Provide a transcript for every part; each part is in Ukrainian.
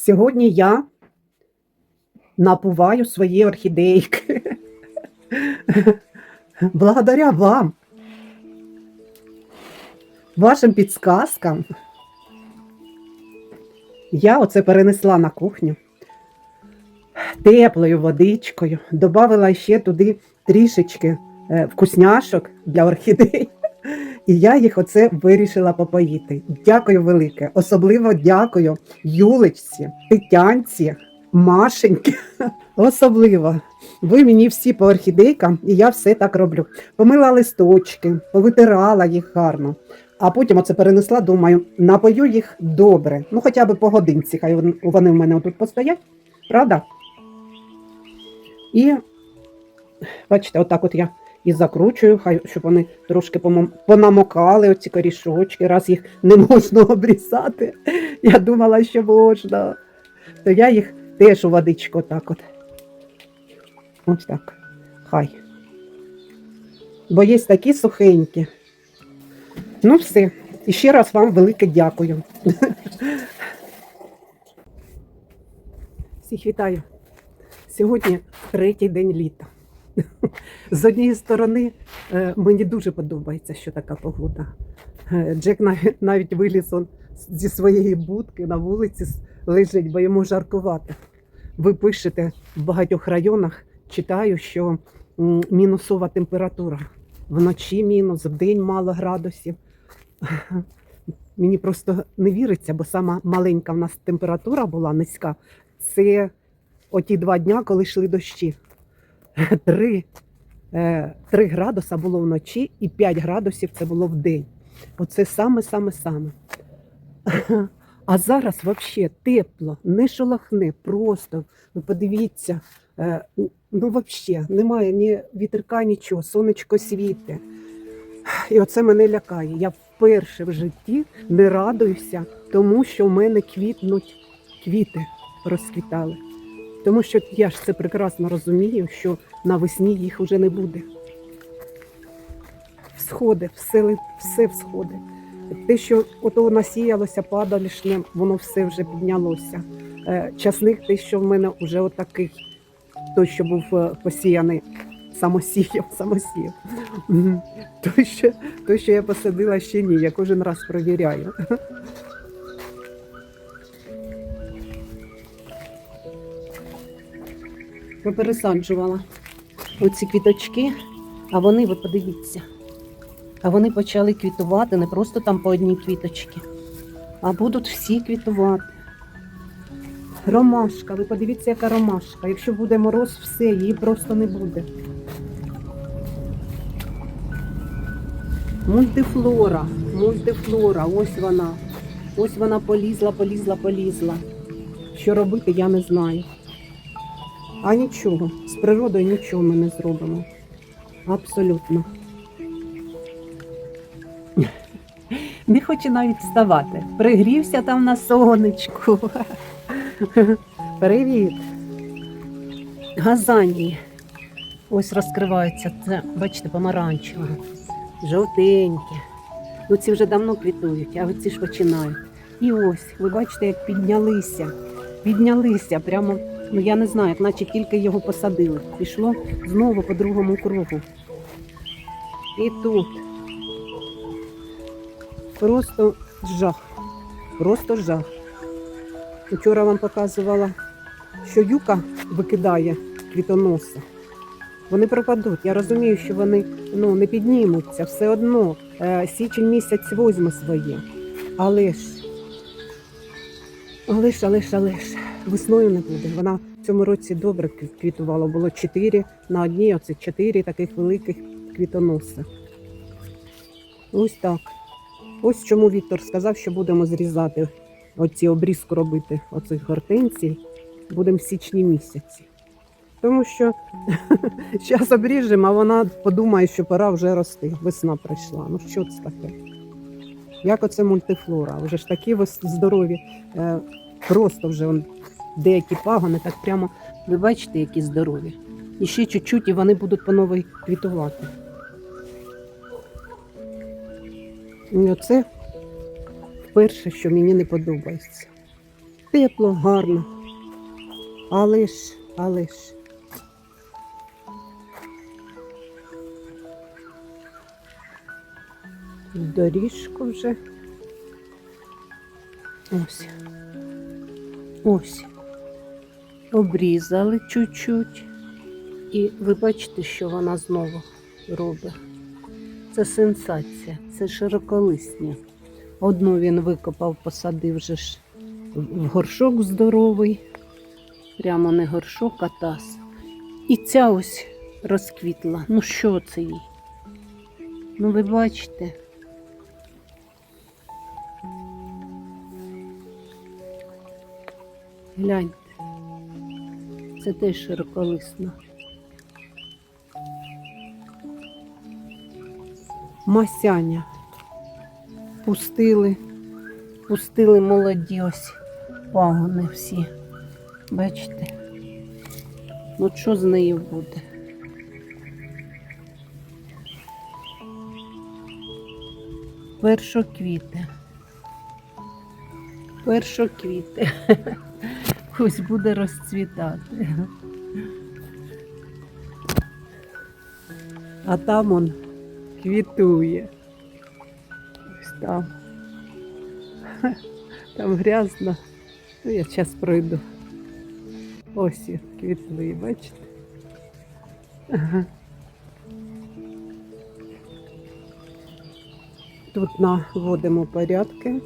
Сьогодні я напуваю свої орхідейки. Благодаря вам, вашим підсказкам, я оце перенесла на кухню теплою водичкою, додала ще туди трішечки е, вкусняшок для орхідей. І я їх оце вирішила попоїти. Дякую велике. Особливо дякую Юлечці, Тетянці, Машеньки. Особливо. Ви мені всі по орхідейкам, і я все так роблю. Помила листочки, повитирала їх гарно. А потім оце перенесла, думаю, напою їх добре. Ну, хоча б по годинці, хай вони в мене отут постоять, правда? І бачите, отак от я і закручую, хай щоб вони трошки понамокали, оці корішочки, раз їх не можна обрізати. Я думала, що можна. То я їх теж у водичку так от. Ось так. Хай. Бо є такі сухенькі. Ну, все. І ще раз вам велике дякую. Всіх вітаю. Сьогодні третій день літа. З однієї сторони, е, мені дуже подобається, що така погода. Е, Джек навіть, виліз он зі своєї будки на вулиці лежить, бо йому жаркувати. Ви пишете в багатьох районах, читаю, що мінусова температура. Вночі мінус, вдень мало градусів. Мені просто не віриться, бо сама маленька в нас температура була низька. Це оті два дня, коли йшли дощі. Три, е, три градуса було вночі і 5 градусів це було в день. Оце саме-саме-саме. А зараз взагалі тепло, не шолохне, просто. Ви подивіться, е, ну взагалі немає ні вітерка, нічого, сонечко світе. І оце мене лякає. Я вперше в житті не радуюся, тому що в мене квітнуть квіти розквітали. Тому що я ж це прекрасно розумію, що навесні їх вже не буде. Всходи, все, все всходи. Те, що ото насіялося падалішнє, воно все вже піднялося. Е, Часник, те, що в мене вже отакий, той, що був е, посіяний самосіяв, самосів. Мгм. Той, що, той, що я посадила, ще ні, я кожен раз провіряю. Попересаджувала оці квіточки, а вони, ви подивіться, а вони почали квітувати не просто там по одній квіточці, а будуть всі квітувати. Ромашка, ви подивіться, яка ромашка. Якщо буде мороз, все, її просто не буде. Мультифлора, мультифлора, ось вона. Ось вона полізла, полізла, полізла. Що робити, я не знаю. А нічого, з природою нічого ми не зробимо. Абсолютно. Не хоче навіть вставати. Пригрівся там на сонечку. Привіт. Газанії. Ось розкриваються. Це, бачите, помаранчеве, жовтеньке. Ну ці вже давно квітують, а оці ж починають. І ось, ви бачите, як піднялися. Піднялися прямо, ну я не знаю, наче тільки його посадили. Пішло знову по другому кругу. І тут. Просто жах. Просто жах. Вчора вам показувала, що юка викидає квітоноси. Вони пропадуть. Я розумію, що вони ну, не піднімуться. Все одно е, січень місяць возьме своє. Але ж, ж, але ж, весною не буде. Вона в цьому році добре квітувала. Було чотири на одній, оце чотири таких великих квітоноси. Ось так. Ось чому Віктор сказав, що будемо зрізати оці обрізку робити оцих гортензій. Будемо в січні місяці. Тому що зараз обріжемо, а вона подумає, що пора вже рости. Весна прийшла. Ну що це таке? Як оце мультифлора? Вже ж такі здорові. Е, просто вже деякі пагони, так прямо, ви бачите, які здорові. І ще чуть-чуть, і вони будуть по новій квітувати. І оце вперше, що мені не подобається. Тепло, гарно. Але ж, але ж. Доріжку вже. Ось. Ось. Обрізали чуть-чуть. І ви бачите, що вона знову робить. Це сенсація, це широколисня. Одну він викопав, посадив вже ж в горшок здоровий. Прямо не горшок, а таз. І ця ось розквітла. Ну що це їй? Ну ви бачите. Гляньте. Це теж широколисна. Масяня. Пустили, пустили молоді ось пагони всі. Бачите? Ну що з нею буде? Першоквіти. Першоквіти. Ось буде розцвітати. А там он квітує. Ось там. Там грязно. Ну, я зараз пройду. Ось він, квітли, бачите? Тут наводимо порядки.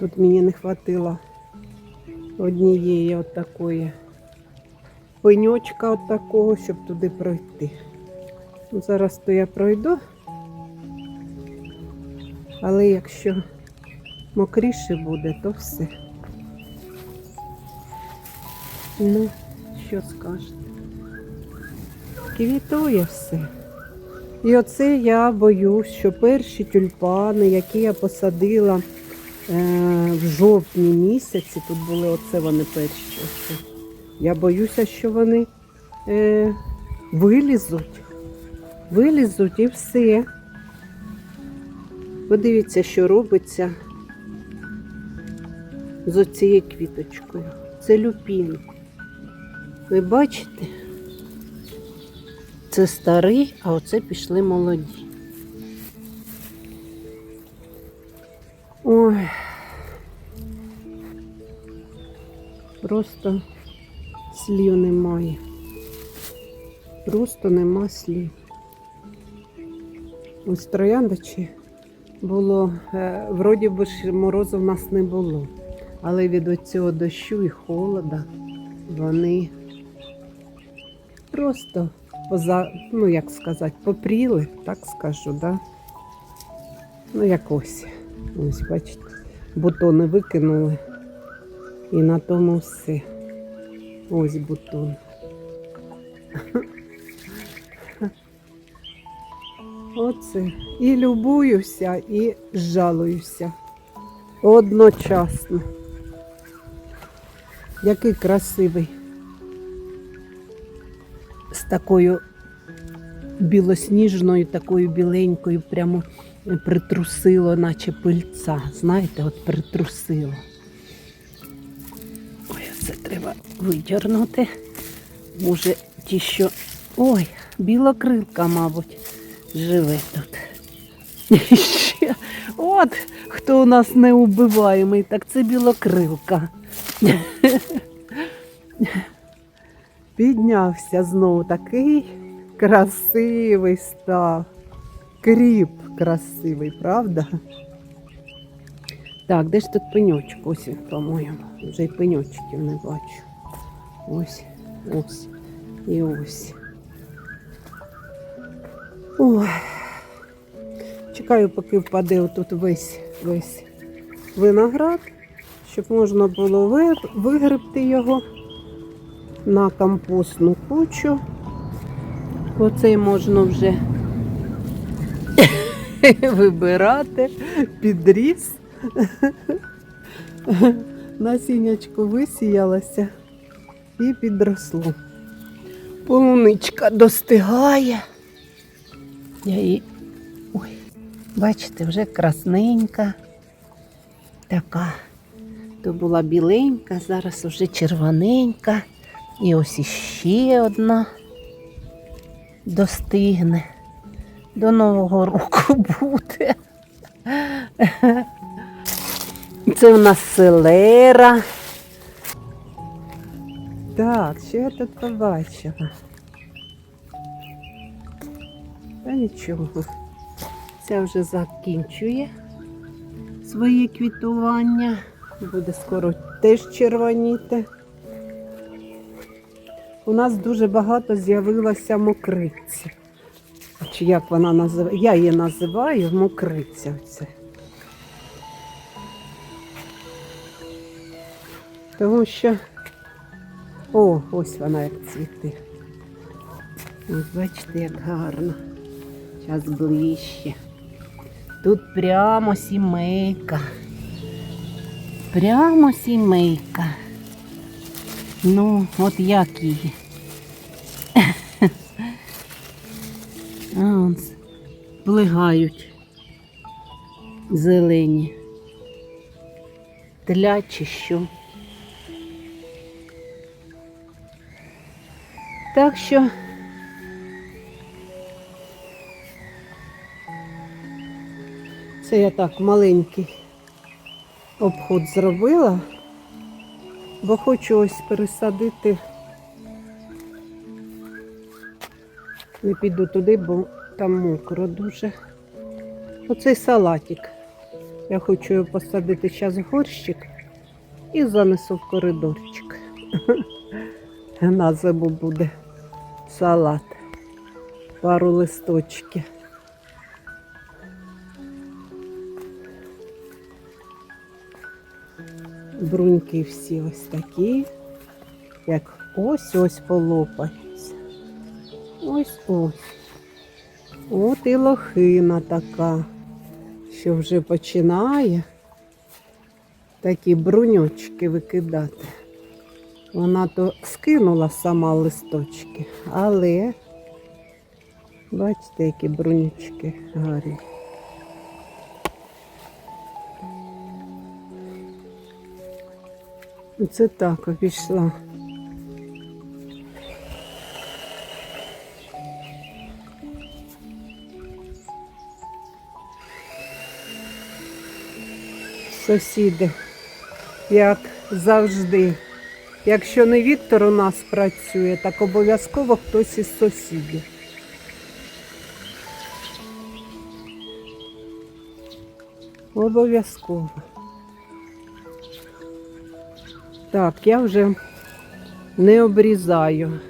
Тут мені не хватило однієї от такої пеньочка от такого, щоб туди пройти. Ну, Зараз то я пройду. Але якщо мокріше буде, то все. Ну, що скажете? Квітує все. І оце я боюсь, що перші тюльпани, які я посадила в жовтні місяці, тут були оце вони перші. Я боюся, що вони е, вилізуть. Вилізуть і все. Подивіться, що робиться з оцією квіточкою. Це люпін. Ви бачите? Це старий, а оце пішли молоді. Ой. Просто слів немає. Просто нема слів. Ось трояндочі було, е, вроді би ж морозу в нас не було. Але від цього дощу і холода вони просто поза, ну як сказати, попріли, так скажу, да? Ну як ось. Бачите, бутони викинули. І на тому все. Ось бутон. Оце. І любуюся, і жалуюся. Одночасно. Який красивий. З такою білосніжною, такою біленькою, прямо притрусило, наче пильця. Знаєте, от притрусило. Ой, це треба видірнути. Може, ті, що. Ой, білокрилка, мабуть, живе тут. І ще. От хто у нас неубиваємий, так це білокрилка. Піднявся знову такий красивий став. Кріп красивий, правда? Так, де ж тут пеньочок? Ось він, по-моєму. Вже й пеньочків не бачу. Ось, ось і ось. Ой. Чекаю, поки впаде отут весь весь виноград, щоб можна було вигребти його на компостну кучу. Оцей можна вже вибирати, підріс. Насіннячко висіялося і підросло. Полуничка достигає. Я її. Ой, бачите, вже красненька. Така. То була біленька, зараз уже червоненька. І ось іще одна достигне. До Нового року буде. Це у нас селера. Так, що я тут побачила? Та нічого. Ця вже закінчує своє квітування. Буде скоро теж червоніти. У нас дуже багато з'явилося мокриці. Чи як вона називає? Я її називаю мокриця. Оце. Тому що. О, ось вона як цвіти. Ось бачите, як гарно. Зараз ближче. Тут прямо сімейка. Прямо сімейка. Ну, от як її. Плигають зелені. Тля чи що. Так що це я так маленький обход зробила, бо хочу ось пересадити. Не піду туди, бо там мокро дуже. Оцей салатик. Я хочу його посадити зараз в горщик і занесу в коридорчик. На зиму буде салат. Пару листочків. Бруньки всі ось такі, як ось-ось полопаються. Ось ось. От і лохина така, що вже починає такі бруньочки викидати. Вона то скинула сама листочки, але бачите, які бруньочки гарні. Це так обійшла. Сусіди, як завжди. Якщо не Віктор у нас працює, так обов'язково хтось із сусідів. Обов'язково. Так, я вже не обрізаю.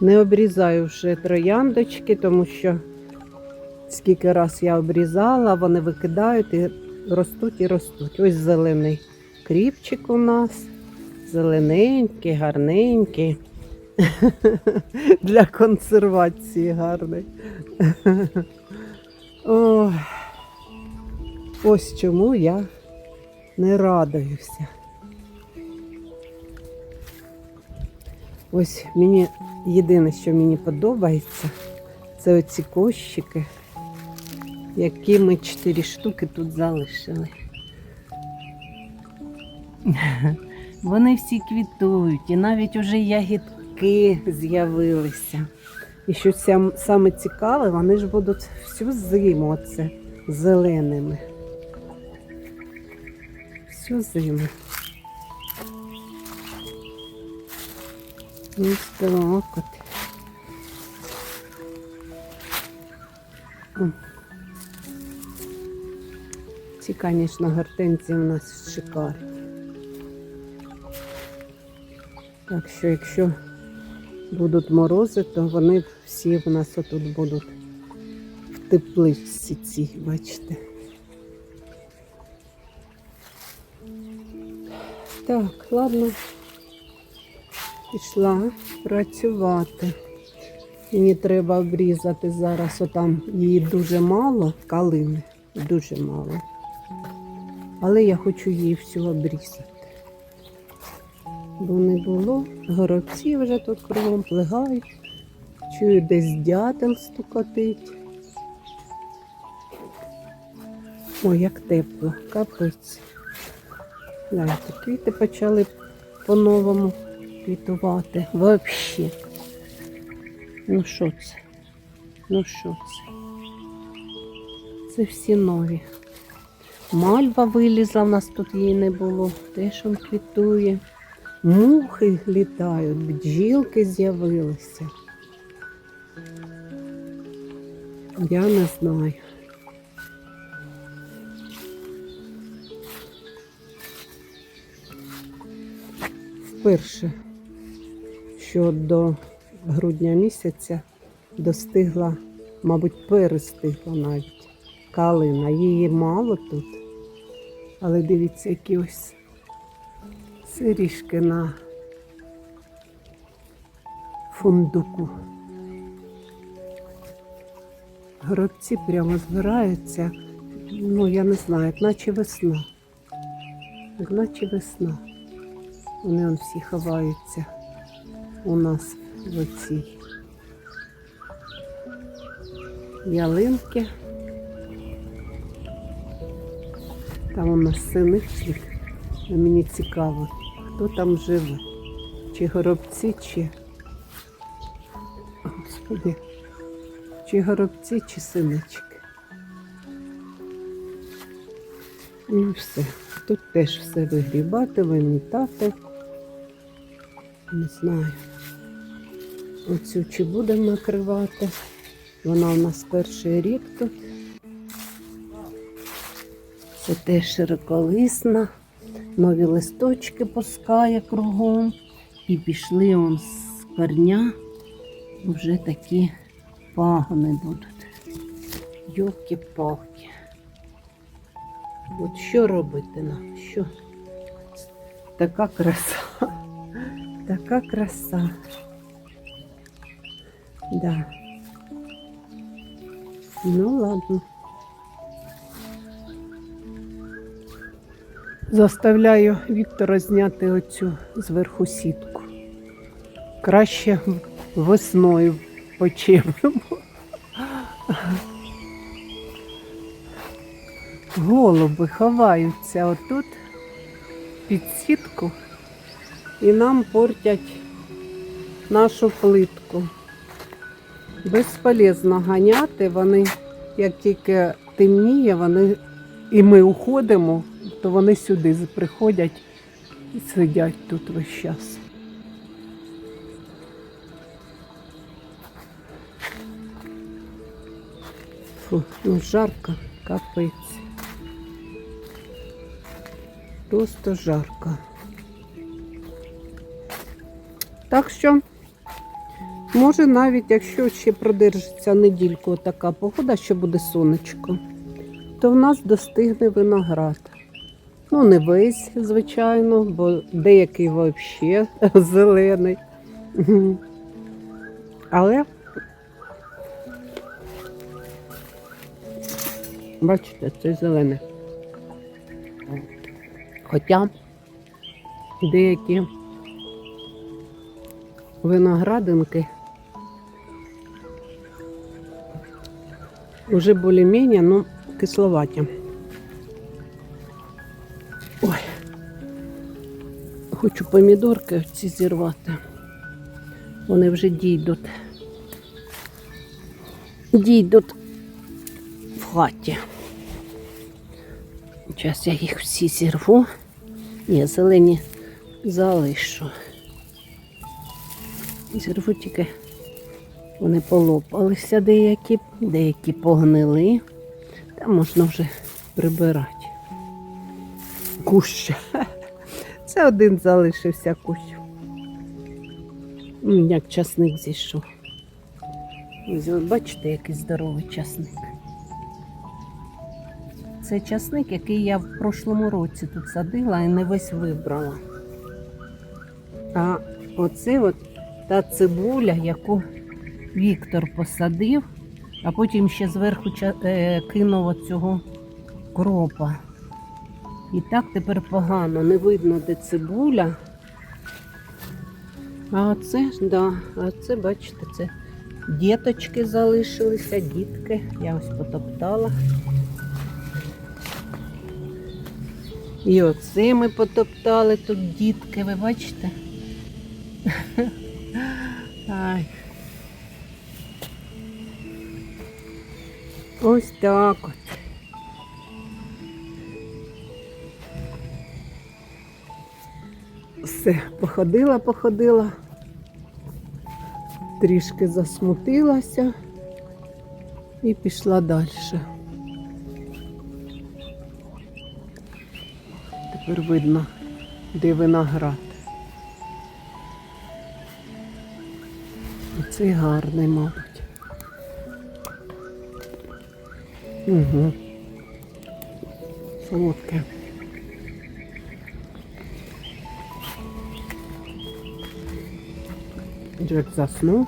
Не обрізаю вже трояндочки, тому що скільки раз я обрізала, вони викидають і ростуть і ростуть. Ось зелений кріпчик у нас. Зелененький, гарненький. Для консервації гарний. Ой. Ось чому я не радуюся. Ось мені єдине, що мені подобається, це оці кощики, які ми чотири штуки тут залишили. Вони всі квітують, і навіть уже ягідки з'явилися. І що сам- саме цікаве, вони ж будуть всю зиму оце зеленими. Всю зиму. Ось так от. Ці, звісно, гортензії у нас шикарні. Так що, якщо будуть морози, то вони всі в нас отут будуть в тепличці ці, бачите. Так, ладно. Пішла працювати. Мені треба обрізати зараз, отам її дуже мало, калини, дуже мало. Але я хочу її всю обрізати. Бо не було. Горобці вже тут кругом плигають. Чую, десь дятел стукотить. Ой, як тепло, капець. Гляньте, квіти почали по-новому квітувати. Взагалі. Ну що це? Ну що це? Це всі нові. Мальва вилізла, в нас тут її не було. Теж он квітує. Мухи літають, бджілки з'явилися. Я не знаю. Вперше, що до грудня місяця достигла, мабуть, перестигла навіть калина. Її мало тут. Але дивіться, які ось сиріжки на фундуку. Горобці прямо збираються. Ну, я не знаю, як наче весна. Як наче весна. Вони он всі ховаються у нас в оцій ялинки. Там у нас синичник. Мені цікаво, хто там живе. Чи горобці, чи. Господи, чи горобці, чи синички. Ну і все. Тут теж все вигрібати, вимітати. Не знаю. Оцю чи будемо накривати. Вона у нас перший рік тут. Це теж широколисна. Нові листочки пускає кругом. І пішли он з корня. Вже такі пагони будуть. Йолки-палки. От що робити нам? Що? Така краса. Така краса. Да. Ну ладно. Заставляю Віктора зняти оцю зверху сітку. Краще весною почепимо. Голуби ховаються отут під сітку і нам портять нашу плитку. Безполезно ганяти, вони, як тільки темніє, вони і ми уходимо, то вони сюди приходять і сидять тут весь час. Фу, ну жарко, капець. Просто жарко. Так що, може навіть якщо ще продержиться недільку така погода, що буде сонечко, то в нас достигне виноград. Ну, не весь, звичайно, бо деякий взагалі зелений. Але бачите, це зелене. Хоча деякі виноградинки вже більш-менш, ну, кисловаті. Хочу помідорки ці зірвати. Вони вже дійдуть. Дійдуть в хаті. Зараз я їх всі зірву. Ні, зелені залишу. Зірву тільки вони полопалися деякі, деякі погнили. Та можна вже прибирати. Кущ. Це один залишився кущ. Як часник зійшов. Ось ви бачите, який здоровий часник. Це часник, який я в прошлому році тут садила і не весь вибрала. А оце от та цибуля, яку Віктор посадив, а потім ще зверху е, кинув оцього кропа. І так тепер погано, не видно, де цибуля. А оце ж, да, а це, бачите, це діточки залишилися, дітки. Я ось потоптала. І оце ми потоптали тут дітки, ви бачите? Ай. Ось так от. Все, походила, походила, трішки засмутилася і пішла далі. Тепер видно, де виноград. Оцей гарний, мабуть. Угу. Солодке. Джек заснув.